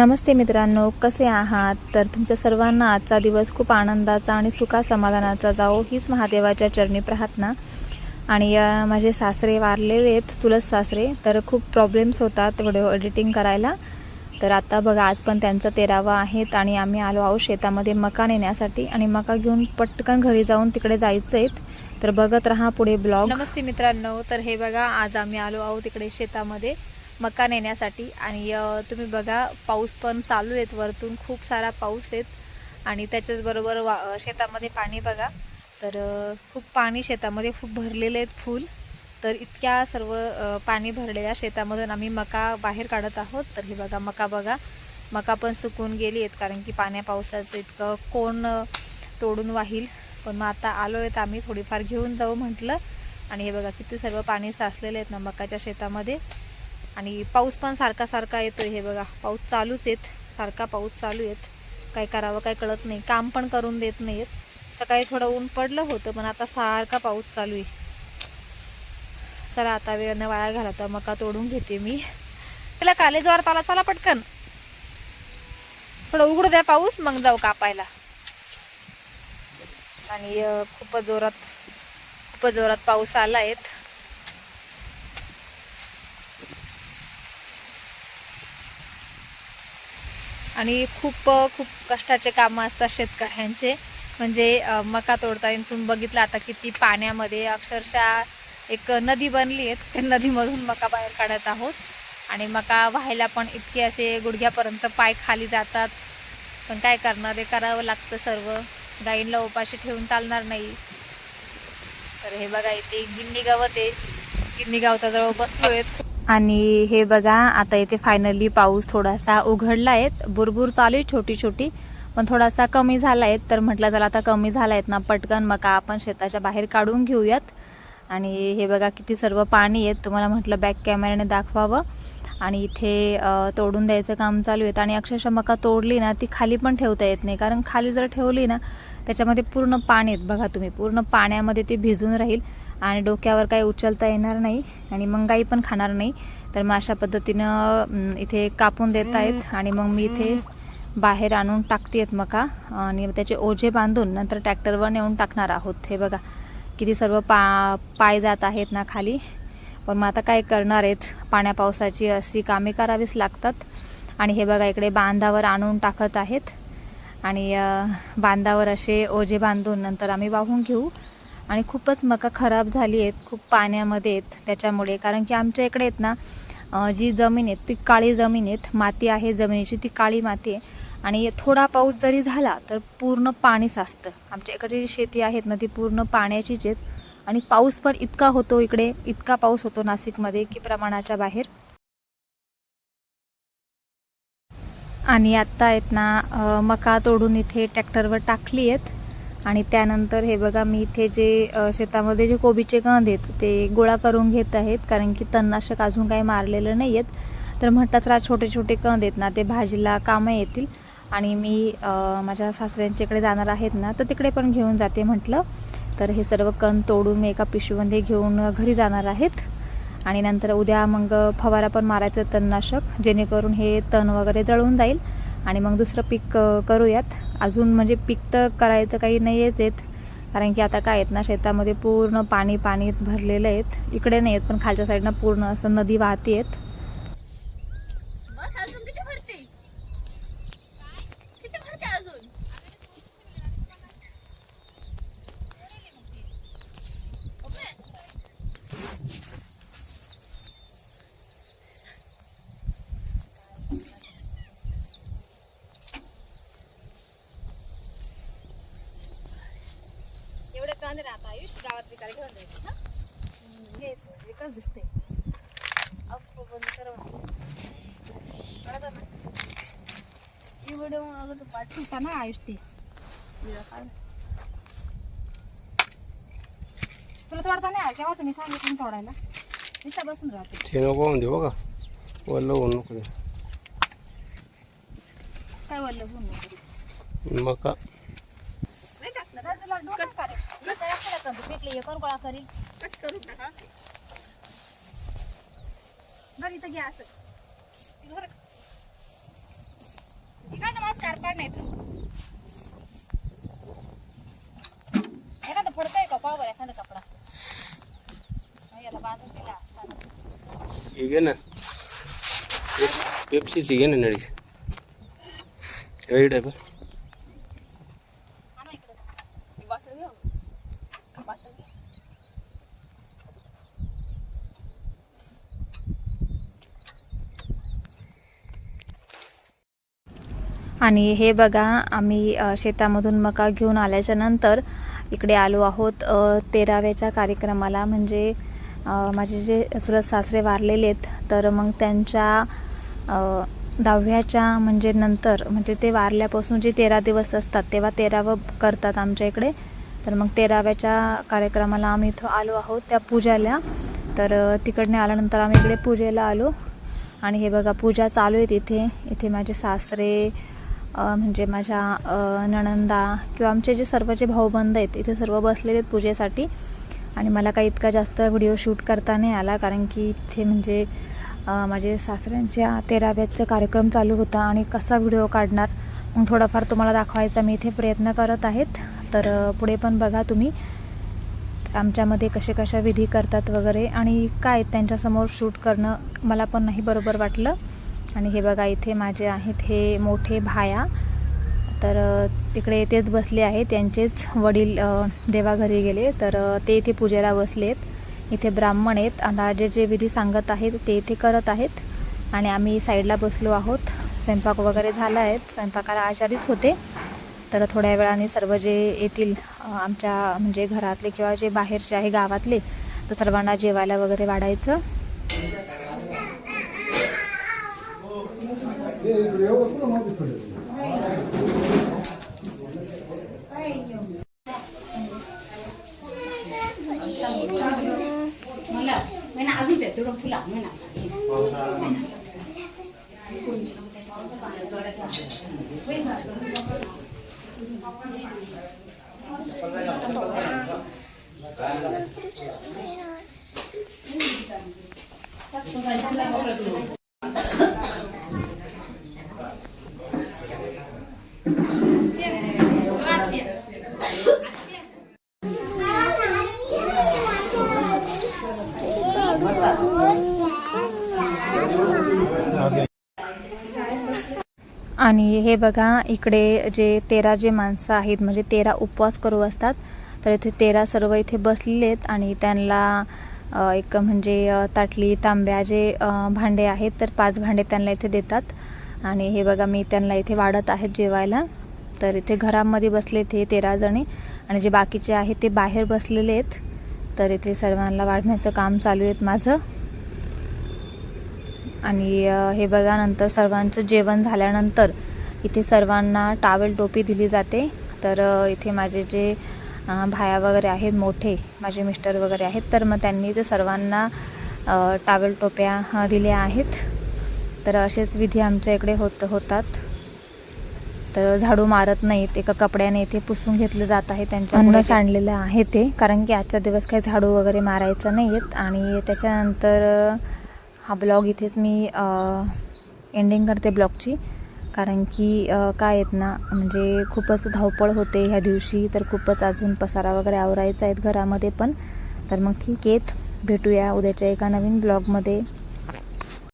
नमस्ते मित्रांनो कसे आहात? तर तुमच्या सर्वांना आजचा दिवस खूप आनंदाचा आणि सुखा समाधानाचा जाओ हीच महादेवाच्या चरणी प्रार्थना. आणि माझे सासरे वारलेले आहेत चुलत सासरे तर खूप प्रॉब्लेम्स होतात व्हिडिओ एडिटिंग करायला. तर आता बघा आज पण त्यांचा तेरावा आहेत आणि आम्ही आलो आहोत शेतामध्ये मका नेण्यासाठी आणि मका घेऊन पटकन घरी जाऊन तिकडे जायचं आहेत तर बघत राहा पुढे ब्लॉग नमस्ते मित्रांनो तर हे बघा आज आम्ही आलो आहोत तिकडे शेतामध्ये. मका नेण्यासाठी आणि तुम्ही बघा पाऊस पण चालू आहेत वरतून. खूप सारा पाऊस आहेत. आणि त्याच्याचबरोबर वा शेतामध्ये पाणी बघा. तर खूप पाणी शेतामध्ये खूप भरलेले आहेत फूल. तर इतक्या सर्व पाणी भरलेल्या शेतामधून आम्ही मका बाहेर काढत आहोत. तर हे बघा मका बघा. मका पण सुकून गेली आहेत कारण की पाण्या पावसाचं इतकं कोण तोडून वाहील. पण मग आता आलो आहेत आम्ही थोडीफार घेऊन जाऊ म्हटलं. आणि हे बघा किती सर्व पाणी साचलेले आहेत ना मकाच्या शेतामध्ये. आणि पाऊस पण सारखा सारखा येतोय हे बघा. पाऊस चालूच येत सारखा पाऊस चालू येत काय करावं काय कळत नाही. काम पण करून देत नाहीत सकाळी थोडं ऊन पडलं होतं पण आता सारखा पाऊस चालू आहे. चला आता वेळ न वाया तर मका तोडून घेते मी. त्याला कालेजवार ताला चला पटकन. थोडं उघडू द्या पाऊस मग जाऊ कापायला. आणि खूप खूपच जोरात खूपच जोरात पाऊस आला आहेत आणि खूप खूप कष्टाचे कामं असतात शेतकऱ्यांचे. म्हणजे मका तोडता येईल तुम्ही बघितलं आता किती पाण्यामध्ये अक्षरशः एक नदी बनली आहे. त्या नदीमधून मका बाहेर काढत आहोत. आणि मका व्हायला पण इतके असे गुडघ्यापर्यंत पाय खाली जातात. पण काय करणार? ते करावं लागतं सर्व. गाईंना उपाशी ठेवून चालणार नाही. तर हे बघा इथे गिन्नी गवत आहे. गिन्नी गावताजवळ बसलोय. आणि हे बघा आता इथे फायनली पाऊस थोडासा उघडला आहे बुरबुर चालू आहे छोटी छोटी पण थोडासा कमी झाला आहे तर म्हटलं चला आता कमी झाला आहेत ना पटकन मका आपण शेताच्या बाहेर काढून घेऊयात. आणि हे बघा किती सर्व पाणी आहेत. तुम्हाला म्हटलं बॅक कॅमेऱ्याने दाखवावं. आणि इथे तोडून द्यायचं काम चालू आहे. आणि अक्षरशः मका तोडली ना ती खाली पण ठेवता येत नाही. कारण खाली जर ठेवली ना त्याच्यामध्ये पूर्ण पाणी आहेत. बघा तुम्ही पूर्ण पाण्यामध्ये ते भिजून राहील आणि डोक्यावर काही उचलता येणार नाही आणि मग गाई पण खाणार नाही. तर मग अशा पद्धतीनं इथे कापून देत आहेत आणि मग मी इथे बाहेर आणून टाकतेत मका. आणि त्याचे ओझे बांधून नंतर ट्रॅक्टरवर नेऊन टाकणार आहोत. हे बघा किती सर्व पा पाय जात आहेत ना खाली. पण मग आता काय करणार आहेत? पाण्या पावसाची अशी कामे करावीच लागतात. आणि हे बघा इकडे बांधावर आणून टाकत आहेत. आणि बांधावर असे ओझे बांधून नंतर आम्ही वाहून घेऊ. आणि खूपच मका खराब झाली आहेत खूप पाण्यामध्ये आहेत त्याच्यामुळे. कारण की आमच्या इकडे आहेत ना जी जमीन आहे ती काळी जमीन आहेत. माती आहे जमिनीची ती काळी माती आहे. आणि थोडा पाऊस जरी झाला तर पूर्ण पाणी साचतं. आमच्या इकडची जी शेती आहेत ना ती पूर्ण पाण्याचीच आहेत. आणि पाऊस पण इतका होतो इकडे इतका पाऊस होतो नाशिकमध्ये की प्रमाणाच्या बाहेर. आणि आत्ता आहेत ना मका तोडून इथे ट्रॅक्टरवर टाकली आहेत. आणि त्यानंतर हे बघा मी इथे जे शेतामध्ये जे कोबीचे कंद आहेत ते गोळा करून घेत आहेत. कारण की तणनाशक अजून काही मारलेलं नाही आहेत. तर म्हटलं तर छोटे छोटे कंद आहेत ना ते भाजीला कामं येतील. आणि मी माझ्या सासऱ्यांच्याकडे जाणार आहेत ना तर तिकडे पण घेऊन जाते म्हटलं. तर हे सर्व कंद तोडून मी एका पिशवीमध्ये घेऊन घरी जाणार आहेत. आणि नंतर उद्या मग फवारा पण मारायचं तणनाशक जेणेकरून हे तण वगैरे जळून जाईल. आणि मग दुसरं पीक करूयात. अजून म्हणजे पीक तर करायचं काही नाही आहेच आहेत कारण की आता काय आहेत ना शेतामध्ये पूर्ण पाणी पाणी भरलेलं आहेत. इकडे नाही आहेत पण खालच्या साईडनं पूर्ण असं नदी वाहते आहेत बस अजून किती भरते किती भरते अजून एवढे कांदे राहता आयुष गावात विकायला घेऊन जायचे ना हेच विकच दिसते अप्पू बंद कर बरोबर ना ही व्हिडिओ अगं तू पाठवता ना आयुष ती. व्हिडिओ काढ. तुला तोडता नाही केव्हाच मी सांगितलं ना तोडायला दिसा बसून राहते. ते नको म्हणते बघा. वल्ल होऊ नको ते. काय बोललं बोल नको? मका. नाही तर पेटली हे कोण करील कट करून टाका. बरं इथं घ्या असं. काढ नाही तर एखादा का पावर एखादा कपडा? हा, याला दिला. हे घे ना. पेप- पेप्सीची घे ना नळी एवढं आहे बा हा ना इकडं. ही बॉटल घे हो. बॉटल घे. आणि हे बघा आम्ही शेतामधून मका घेऊन आल्याच्यानंतर इकडे आलो आहोत तेराव्याच्या कार्यक्रमाला. म्हणजे माझे जे चुलत सासरे वारलेले आहेत तर मग त्यांच्या दहाव्याच्या म्हणजे नंतर म्हणजे ते वारल्यापासून जे तेरा दिवस असतात तेव्हा तेरावं करतात आमच्या इकडे. तर मग तेराव्याच्या कार्यक्रमाला आम्ही इथं आलो आहोत त्या पूजाला. तर तिकडने आल्यानंतर आम्ही इकडे पूजेला आलो. आणि हे बघा पूजा चालू आहे तिथे. इथे माझे सासरे म्हणजे माझ्या नणंदा किंवा आमचे जे सर्व जे भाऊबंद आहेत इथे सर्व बसलेले आहेत पूजेसाठी. आणि मला काही इतका जास्त व्हिडिओ शूट करता नाही आला कारण की इथे म्हणजे माझे सासऱ्यांच्या तेराव्याचा कार्यक्रम चालू होता आणि कसा व्हिडिओ काढणार मग थोडाफार तुम्हाला दाखवायचा मी इथे प्रयत्न करत आहेत. तर पुढे पण बघा तुम्ही आमच्यामध्ये कसे कशा विधी करतात वगैरे आणि काय त्यांच्यासमोर शूट करणं मला पण नाही बरोबर वाटलं. आणि हे बघा इथे माझे आहेत हे मोठे भाया. तर तिकडे तेच बसले आहेत. त्यांचेच वडील देवाघरी गेले. तर ते इथे पूजेला बसलेत. इथे ब्राह्मण आहेत. आता जे जे विधी सांगत आहेत ते इथे करत आहेत. आणि आम्ही साईडला बसलो आहोत. स्वयंपाक वगैरे झाला आहे. स्वयंपाकाला आचारीच होते. तर थोड्या वेळाने सर्व जे येतील आमच्या म्हणजे घरातले किंवा जे बाहेरचे आहे गावातले तर सर्वांना जेवायला वगैरे वाढायचं. मला मी ना अजून ते आणि हे बघा इकडे जे तेरा जे माणसं आहेत म्हणजे तेरा उपवास करू असतात तर इथे तेरा सर्व इथे बसलेले आहेत आणि त्यांना एक म्हणजे ताटली तांब्या जे भांडे आहेत तर पाच भांडे त्यांना इथे देतात. आणि हे बघा मी त्यांना इथे वाढत आहेत जेवायला. तर इथे घरामध्ये बसले ते तेरा जणी. आणि जे बाकीचे आहेत ते बाहेर बसलेले आहेत. तर इथे सर्वांना वाढण्याचं काम चालू आहेत माझं. आणि हे बघा नंतर सर्वांचं जेवण झाल्यानंतर इथे सर्वांना टावेल टोपी दिली जाते. तर इथे माझे जे भाया वगैरे आहेत मोठे माझे मिस्टर वगैरे आहेत तर मग त्यांनी ते सर्वांना टावेल टोप्या दिल्या आहेत. तर असेच विधी आमच्या इकडे होत होतात. तर झाडू मारत नाहीत एका कपड्याने इथे पुसून घेतलं जात आहे त्यांच्या अन्न सांडलेलं आहे ते कारण की आजच्या दिवस काही झाडू वगैरे मारायचं नाही आहेत आणि त्याच्यानंतर हा ब्लॉग इथेच मी एंडिंग करते ब्लॉगची. कारण की काय आहेत ना म्हणजे खूपच धावपळ होते ह्या दिवशी. तर खूपच अजून पसारा वगैरे आवरायचा आहेत घरामध्ये पण. तर मग ठीक आहेत भेटूया उद्याच्या एका नवीन ब्लॉगमध्ये.